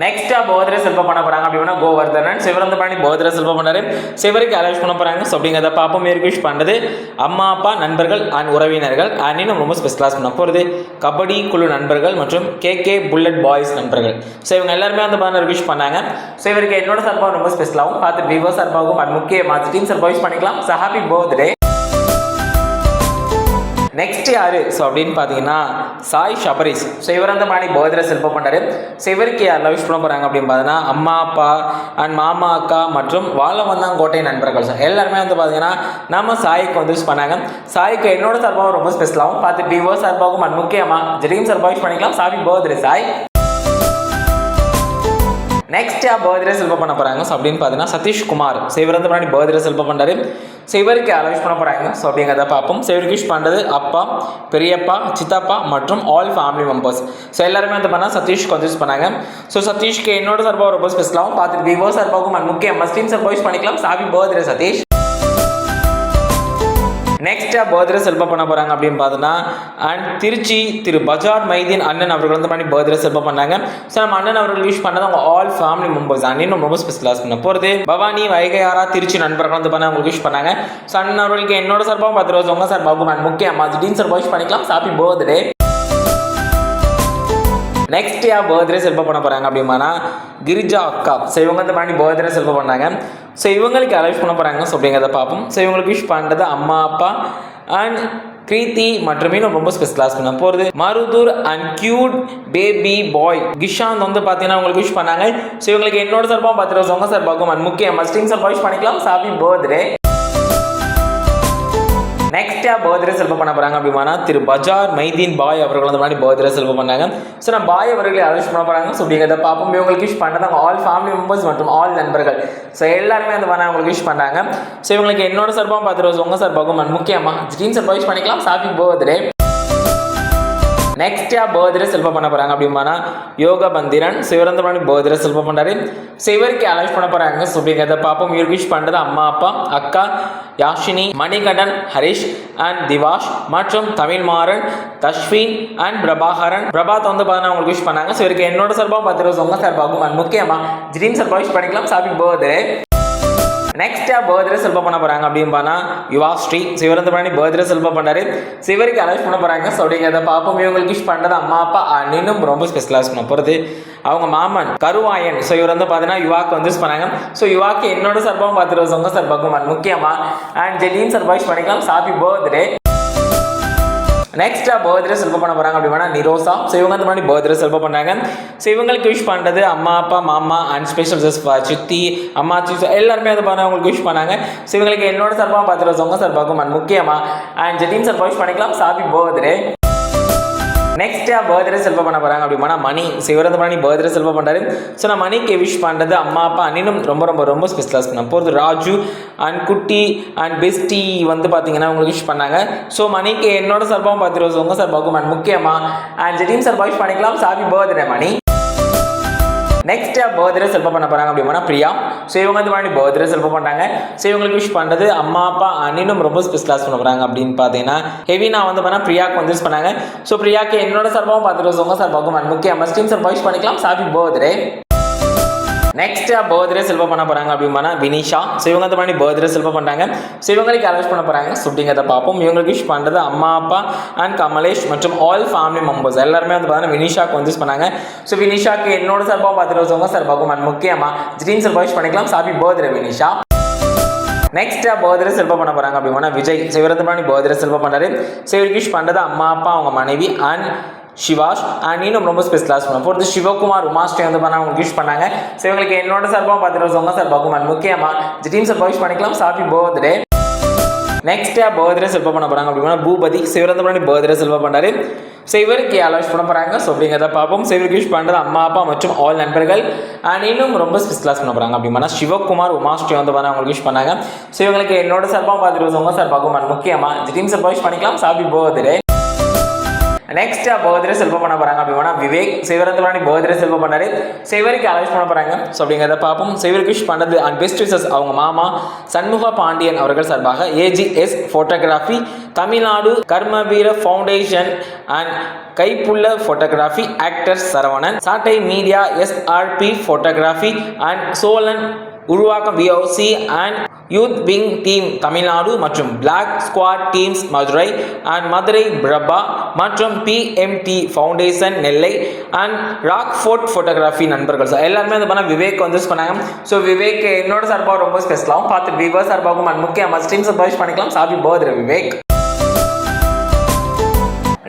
நெக்ஸ்டா போதிர செல்வம் பண்ண போறாங்க. அப்படின்னா கோவர்தனன் சிவரந்தபாணி போதிர செல்வம் பண்ணாரு. சிவருக்கு அலோஸ் பண்ண போறாங்க. ஸோ அப்படிங்கிறத பாப்போம் மேற்கொஷ் பண்றது அம்மா அப்பா நண்பர்கள் அண்ட் உறவினர்கள் அண்ட் இன்னும் ரொம்ப ஸ்பெஷல் கிளாஸ் பண்ண போகிறது கபடி குழு நண்பர்கள் மற்றும் கே கே புல்லட் பாய்ஸ் நண்பர்கள். ஸோ இவங்க எல்லாருமே வந்து பண்ண ரிக்வெஸ்ட் பண்ணாங்க. ஸோ இவருக்கு என்னோட சார்பாக ரொம்ப ஸ்பெஷலாகவும் பார்த்து விவோ சார்பாகவும் அண்ட் முக்கியமாக டீம் சார் பாய்ஸ் பண்ணிக்கலாம். ஸோ ஹாப்பி பர்த்டே நெக்ஸ்ட் யாரு? ஸோ அப்படின்னு பார்த்தீங்கன்னா சாய் ஷபரிஸ். ஸோ இவர் அந்த மாணி போதிர செல்பம் பண்ணாரு ஸோ இவருக்கு யார் லவ் பண்ண போகிறாங்க அப்படின்னு பார்த்தீங்கன்னா அம்மா அப்பா அண்ட் மாமா அக்கா மற்றும் வாழ வந்தாங்கோட்டை நண்பர்கள். ஸோ எல்லாருமே வந்து பார்த்தீங்கன்னா நம்ம சாய்க்கு வந்து யூஸ் பண்ணாங்க. சாய்க்கு என்னோட சார்பாகவும் ரொம்ப ஸ்பெஷலாகவும் பார்த்து பிஓ சார்பாகவும் அண்ட் முக்கியமாக ஜெரீம் சார்பாக யூஸ் பண்ணிக்கலாம். சாமி பர்த்டே சாய். நெக்ஸ்ட் யா பர்த்டே செல்ப பண்ண போகிறாங்க ஸோ அப்படின்னு பார்த்தீங்கன்னா சதீஷ்குமார். ஸோ இவர் வந்து முன்னாடி பர்த்டே செல்ப பண்ணாரு ஸோ இவருக்கு பண்ண போகிறாங்க ஸோ அப்படிங்கிறத பார்ப்போம். ஸோ இவருக்கு விஷ் பண்ணுறது அப்பா பெரியப்பா சித்தப்பா மற்றும் ஆல் ஃபேமிலி மெம்பர்ஸ் ஸோ எல்லாருமே வந்து பண்ணால் சதீஷ்க்கு வந்து யூஸ் பண்ணாங்க. ஸோ சதீஷ்க்கு என்னோட சார்பாக ரொம்ப ஸ்பெஷலாகவும் பார்த்துட்டு விவோ சார்பாகவும் and முக்கிய மஸ்லீம் சார்பாக யூஸ் பண்ணிக்கலாம். Happy birthday Satish. நெக்ஸ்ட்டாக பர்த்டே செல்ப பண்ண போகிறாங்க அப்படின்னு பார்த்தோன்னா அண்ட் திருச்சி திரு பஜார் மைதீன் அண்ணன் அவர்கள் வந்து பண்ணி பர்த்டே செல்ப பண்ணாங்க. ஸோ நம்ம அண்ணன் அவர்கள் விஷ் பண்ணது அவங்க ஆல் ஃபேமிலி மெம்பர்ஸ் அண்ணனும் ரொம்ப ஸ்பெஷலாக பண்ண போகிறது பவானி வைகையாரா திருச்சி நண்பர்கள் வந்து பண்ண அவங்களுக்கு விஷ் பண்ணாங்க. ஸோ அண்ணன் அவர்களுக்கு என்னோட சார்பாகவும் பத்து ரோஸ் உங்கள் சார்பாகவும் அண்ட் முக்கியமாக திடீர்னு சார் விஷ் பண்ணிக்கலாம். ஹாப்பி பர்த்டே நெக்ஸ்ட் யா பர்த்டே செல்ப பண்ண போகிறாங்க அப்படிமானா கிரிஜா அக்கா. ஸோ இவங்க வந்து பண்ணி பர்த்டே செல்ப பண்ணாங்க. ஸோ இவங்களுக்கு அலைவ் பண்ண போகிறாங்க ஸோ அப்படிங்கிறத பார்ப்போம். ஸோ இவங்களுக்கு விஷ் பண்ணுறது அம்மா அப்பா அண்ட் கிரீத்தி மற்றும் இன்னும் ரொம்ப ஸ்பெஷல் கிளாஸ் பண்ண போகிறது Maruthur and cute baby boy Kishanth வந்து பார்த்தீங்கன்னா உங்களுக்கு விஷ் பண்ணாங்க. ஸோ இவங்களுக்கு என்னோட சார்பாகவும் பார்த்துட்டு ரோஸ் உங்கள் சார்பாகவும் அண்ட் முக்கிய மஸ்டிங் சார் விஷ் பண்ணிக்கலாம். ஹாப்பி பர்த்டே நெக்ஸ்ட் பர்த்டே செல்வம் பண்ண போறாங்க அப்படின்னா திரு பஜார் மைதீன் பாய் அவர்கள் வந்து மாதிரி பர்த்டே செல்வம் பண்ணாங்க. ஸோ நான் பாய் அவர்களை அரேஞ்ச் பண்ண போறாங்க. ஸோ அப்படிங்கிறத பார்ப்போம். இவங்களுக்கு விஷ் பண்ணுறாங்க ஆல் ஃபேமிலி மெம்பர்ஸ் மற்றும் ஆல் நண்பர்கள். ஸோ எல்லாருமே அந்த மாதிரி அவங்களுக்கு விஷ் பண்ணாங்க. ஸோ இவங்களுக்கு என்னோட சார்பாகவும் பார்த்துருவோம் ரோஸ் உங்கள் சார்பாகவும் முக்கியமா ஜீன் சார்பாக விஷ் பண்ணிக்கலாம். ஹாப்பி பர்த்டே நெக்ஸ்ட் யா பர்த்டே செல்ப பண்ண போறாங்க அப்படிமானா யோகா பந்திரன் சிவரந்தமணி போதிர செல்ஃபம் பண்ணாரு ஸோ இவருக்கு பண்ண போறாங்க ஸோ அப்படிங்கிறத பார்ப்போம். இவருக்கு விஷ் பண்ணுறது அம்மா அப்பா அக்கா யாஷினி மணிகண்டன் ஹரிஷ் அண்ட் திவாஷ் மற்றும் தமிழ்மாறன் தஷ்வின் அண்ட் பிரபாகரன். பிரபாத் வந்து பார்த்தீங்கன்னா உங்களுக்கு விஷ் பண்ணாங்க. ஸோ இவருக்கு என்னோட சார்பாகவும் பத்து ரோஸ் உங்கள் சார்பாகவும் அண்ட் முக்கியமாக ஜிரீம் சார்பாக விஷ் பண்ணிக்கலாம். சாப்பிங் போதே நெக்ஸ்டா பர்த்டே செல்ப பண்ண போறாங்க அப்படின்னு பார்த்தா யுவாஸ்ரீ சிவரந்த பண்ணி பர்த்டே செல்ப பண்ணாரு சிவருக்கு அலௌஸ் பண்ண போறாங்க. ஸோ அப்படிங்கிறத பார்ப்போம் இவங்களுக்கு விஷ் பண்ணுறது அம்மா அப்பா அண்ணனும் இன்னும் ரொம்ப ஸ்பெஷலாக பண்ண போகிறது அவங்க மாமன் கருவாயன். ஸோ இவர் வந்து பார்த்தீங்கன்னா யுவாக்கு வந்து யூஸ் பண்ணாங்க. ஸோ யுவாக்கு என்னோட சார்பாகவும் பார்த்து ரோஸ் உங்கள் முக்கியமாக அண்ட் ஜெலின் சார்பாக விஷ் பண்ணிக்கலாம். சாப்பி பர்த்டே நெக்ஸ்ட்டாக பர்த்டே செல்ப பண்ண போகிறாங்க அப்படின்னா நிரோசா. ஸோ இவங்க அந்த முன்னாடி பர்த்டே செல்ப பண்ணாங்க. ஸோ இவங்களுக்கு விஷ் பண்ணுறது அம்மா அப்பா மாமா அண்ட் ஸ்பெஷல் சித்தி அம்மா சித்தி எல்லாருமே வந்து பண்ண அவங்களுக்கு விஷ் பண்ணாங்க. ஸோ இவங்களுக்கு என்னோட சார்பாக பார்த்துட்டு உங்கள் சார்பாகும் அண்ட் முக்கியமாக அண்ட் ஜெட்டின் சார்பாக விஷ் பண்ணிக்கலாம். சாபி பர்த்டே நெக்ஸ்ட் பர்த்டே செல்ப பண்ண போகிறாங்க அப்படின்னா மணி. ஸோ இவர் வந்து மணி பர்த்டே செல்ப பண்ணுறாரு ஸோ நான் மணிக்கு விஷ் பண்ணுறது அம்மா அப்பா அண்ணனும் ரொம்ப ரொம்ப ரொம்ப ஸ்பெஷலாக பண்ண போகிறது Raju and Kutty and bestie வந்து பார்த்தீங்கன்னா உங்களுக்கு விஷ் பண்ணாங்க. ஸோ மணிக்கு என்னோட சார்பாகவும் பார்த்துருவோம் உங்கள் சார்பாகும் அண்ட் முக்கியமாக அண்ட் ஜெட்டின் சார்பாக விஷ் பண்ணிக்கலாம். Happy birthday Mani. Next birthday செல்ப பண்ண போறாங்க அப்படின்னா பிரியா. ஸோ இவங்க வந்து மாதிரி பர்த்டே செல்ப பண்ணாங்க ஸோ இவங்களுக்கு விஷ் பண்ணுறது அம்மா அப்பா அண்ணனும் ரொம்ப ஸ்பெஷலாக பண்ண போகிறாங்க அப்படின்னு பார்த்தீங்கன்னா ஹெவி நான் வந்து பண்ணால் பிரியாக்கு வந்து யூஸ் பண்ணாங்க. ஸோ பிரியாக்கு என்னோட சார்பாகவும் பார்த்துட்டு உங்கள் சார்பாகவும் அண்ட் முக்கிய மஸ்டின் சார்பாக விஷ் பண்ணிக்கலாம். சாபி பர்த்டே நெக்ஸ்ட் பர்த்டே செல்வ பண்ண போறாங்க அப்படின்னா வினிஷா. ஸோ இவங்க அந்த மாதிரி பர்த்டே செல்வ பண்ணுறாங்க ஸோ இவங்களுக்கு அலௌஸ் பண்ண போறாங்க. ஸோ பார்ப்போம். இவங்களுக்கு விஷ் பண்ணுறது அம்மா அப்பா அண்ட் கமலேஷ் மற்றும் ஆல் ஃபேமிலி மெம்பர்ஸ் எல்லாருமே வந்து பார்த்தீங்கன்னா வினிஷாக்கு வந்து யூஸ் பண்ணாங்க. ஸோ வினிஷாக்கு என்னோட சார்பாக பார்த்துட்டு வருவாங்க சார்பாகும் அண்ட் முக்கியமாக ஜீன் சார்பாக விஷ் பண்ணிக்கலாம். Happy birthday Vinisha. நெக்ஸ்ட்டாக பர்த்டே செல்வம் பண்ண போகிறாங்க அப்படின்னா விஜய். சிவரத்து பண்ணி பர்த்டே செல்வம் பண்ணாரு ஸோ விஷ் பண்ணுறது அம்மா அப்பா அவங்க மனைவி அண்ட் சிவாஷ். அண்ட் இன்னும் ரொம்ப ஸ்பெஷலாக பண்ண பொறுத்து சிவகுமார் உமாஸ்ரீ வந்து பண்ண அவங்க விஷ் பண்ணாங்க. ஸோ இவங்களுக்கு என்னோட சார்பாக பார்த்துட்டு உங்கள் சார்பாகும் அண்ட் முக்கியமாக ஜிடீம் சார்பாக விஷ் பண்ணிக்கலாம். ஹாப்பி பர்த்டே நெக்ஸ்ட்டாக பர்த்டே செல்வா பண்ண போகிறாங்க அப்படின்னா பூபதி. சிவரந்த பண்ணி பர்த்டே செல்வா பண்ணாரு ஸோ இவருக்கு அலோஸ் பண்ண போகிறாங்க ஸோ அப்படிங்கிறத பார்ப்போம். ஸோ இவருக்கு விஷ் பண்ணுறது அம்மா அப்பா மற்றும் ஆல் நண்பர்கள். அண்ட் இன்னும் ரொம்ப ஸ்பெஷலாக பண்ண போகிறாங்க அப்படின்னா சிவகுமார் உமாஸ்ரீ வந்து பண்ண அவங்களுக்கு விஷ் பண்ணாங்க. ஸோ இவங்களுக்கு என்னோட சார்பாக பார்த்துட்டு உங்கள் சார்பாகும் அண்ட் முக்கியமாக ஜிடீம் சார்பாக விஷ் பண்ணிக்கலாம். Happy birthday next birthday Selvam பண்ண போறாங்க அப்படின்னா விவேக் சிவரத்துலானி பர்த்டே செல்வம் பண்ணாரு. சிவருக்கு அலௌன்ஸ் பண்ண போறாங்க. ஸோ அப்படிங்கிறத பார்ப்போம். சிவருக்கு விஷ் பண்ணது அண்ட் பெஸ்ட் விஷஸ் அவங்க மாமா சண்முக பாண்டியன் அவர்கள் சார்பாக AGS photography Tamil Nadu Karmaveera foundation and Kaipulla photography actor Saravanan Sattai media SRP photography and Solan உருவாக்கம் VOC and youth wing team Tamil Nadu மற்றும் black squad teams Madurai and Madurai Prabha மற்றும் PMT foundation Nellai and rock fort photography நண்பர்கள். Sir எல்லாருமே வந்து பண்ணால் விவேக் வந்து பண்ணாங்க. So Vivek என்னோட சார்பாக ரொம்ப ஸ்பெஷலாகவும் பார்த்து விவோ சார்பாகவும் அண்ட் முக்கியமாக ஸ்ட்ரீம் சர்பாய்ஸ் பண்ணிக்கலாம். சாபி பர்த்டே விவேக்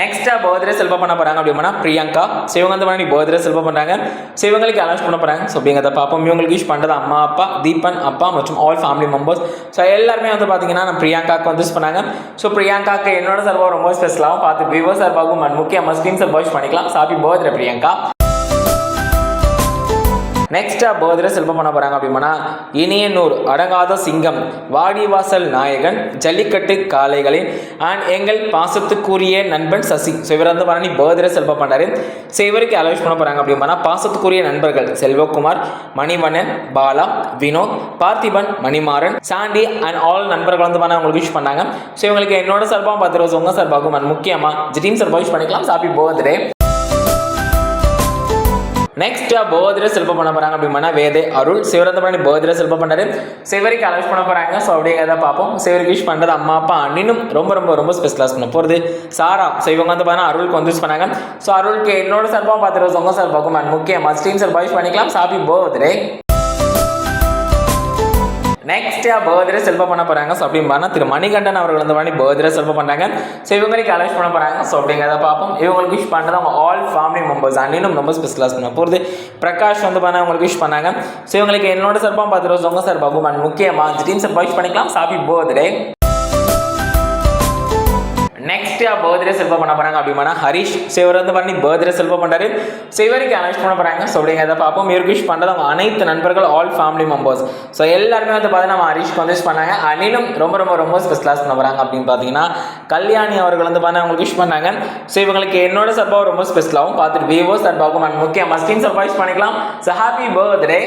நெக்ஸ்ட்டாக பர்த்டே செல்வம் பண்ண போகிறாங்க அப்படின்னா பிரியங்கா. சிவகந்தமணி பர்த்டே செல்வா பண்ணுறாங்க ஸோ இவங்களுக்கு அலௌன்ஸ் பண்ண போகிறாங்க ஸோ அப்படிங்கிறத பார்ப்போம். இவங்களுக்கு யூஸ் பண்ணுறது அம்மா அப்பா தீபன் அப்பா மற்றும் ஆல் ஃபேமிலி மெம்பர்ஸ் ஸோ எல்லாருமே வந்து பார்த்தீங்கன்னா நம்ம பிரியங்காக்கு வந்து யூஸ் பண்ணாங்க. ஸோ பிரியங்காக்கு என்னோட சார்பாக ரொம்ப ஸ்பெஷலாகவும் பார்த்து விவோ சார்பாகவும் முக்கியமாக ஸ்க்ரீன் சார்பாக விஷ் பண்ணிக்கலாம். Happy birthday Priyanka. நெக்ஸ்டா பர்த்டே செல்வம் பண்ண போறாங்க அப்படின்னா இனியனூர் அடங்காத சிங்கம் வாடிவாசல் நாயகன் ஜல்லிக்கட்டு காளைகளின் அண்ட் எங்கள் பாசத்துக்குரிய நண்பன் சசி. ஸோ இவர் வந்து பரணி பர்த்டே செல்வம் பண்ணாரு ஸோ இவருக்கு அலோஸ் பண்ண போறாங்க அப்படின்னா பாசத்துக்குரிய நண்பர்கள் Selvakumar Manivannan Bala Vinoth Parthiban Manimaran Sandy and all நண்பர்கள் வந்து பண்ண அவங்களுக்கு விஷ் பண்ணாங்க. ஸோ இவங்களுக்கு என்னோட சார்பாக பத்து ரோஸ் உங்க சார்பாகும் and முக்கியமா ஜிடீம் சார்பாக விஷ் பண்ணிக்கலாம். சாப்பி பர்த்டே நெக்ஸ்ட்டு போதிர சிற்பம் பண்ண போகிறாங்க அப்படின்னா வேதே அருள். சிவரந்தமணி போதிர சிற்பம் பண்ணாரு சிவரிக்கு அலௌஸ் பண்ண போகிறாங்க ஸோ அப்படிங்கிறத பார்ப்போம். சிவருக்கு விஷ் பண்ணுறது அம்மா அப்பா அண்ணினும் ரொம்ப ரொம்ப ரொம்ப ஸ்பெஷலாக பண்ண போகிறது சாரா ஸோ இவங்க வந்து பார்த்தா அருளுக்கு வந்து யூஸ் பண்ணாங்க. ஸோ அருளுக்கு என்னோட சார்பாக பார்த்துருவோம் உங்க சார்பாகும் அண்ட் முக்கியமாக ஸ்டீம் சார்பாக யூஸ் பண்ணிக்கலாம். சாப்பி போதிரே நெக்ஸ்ட் பர்த்டே செல்வ பண்ண போறாங்க. ஸோ அப்படின்னா திரு மணிகண்டன் அவர்கள் வந்து பண்ணி பர்த்டே செல்வ பண்ணுறாங்க ஸோ இவங்களுக்கு அலௌஸ் பண்ண போறாங்க. ஸோ அப்படிங்கிறத பார்ப்போம். இவங்களுக்கு விஷ் பண்ணுறது அவங்க ஆல் ஃபேமிலி மெம்பர்ஸ் அண்ணினும் ரொம்ப ஸ்பெஷலாக பண்ண போகிறது பிரகாஷ் வந்து பண்ண அவங்களுக்கு விஷ் பண்ணாங்க. ஸோ இவங்களுக்கு என்னோட சார்பாக பார்த்து ரோஸ் உங்க பாபு அண்ட் முக்கியமாக ஜிடீன் சார்பாக விஷ் பண்ணிக்கலாம் ஹாப்பி பர்த்டே நெக்ஸ்ட் பர்த்டே செல்வ பண்ண போறாங்க அப்படின்னா ஹரிஷ் சிவர் வந்து பண்ணி பர்த்டே செல்வ பண்ணுறாரு சிவருக்கு இவருக்கு அனௌன்ஸ் பண்ண போறாங்க. ஸோ அப்படிங்கிறத பார்ப்போம். இவருக்கு விஷ் பண்ணுறது அவங்க அனைத்து நண்பர்கள் ஆல் ஃபேமிலி மெம்பர்ஸ் ஸோ எல்லாருமே வந்து பார்த்தீங்கன்னா நம்ம ஹரிஷ்க்கு வந்து விஷ் பண்ணாங்க. அனிலும் ரொம்ப ரொம்ப ரொம்ப ஸ்பெஷலாக பண்ண போகிறாங்க அப்படின்னு பார்த்தீங்கன்னா கல்யாணி அவர்கள் வந்து பார்த்தீங்கன்னா அவங்களுக்கு விஷ் பண்ணாங்க. ஸோ இவங்களுக்கு என்னோட சர்பாவும் ரொம்ப ஸ்பெஷலாகவும் பார்த்துட்டு விவோ சார்பாகவும் முக்கியமாக ஸ்கின் சர்வைஸ் பண்ணிக்கலாம். So happy birthday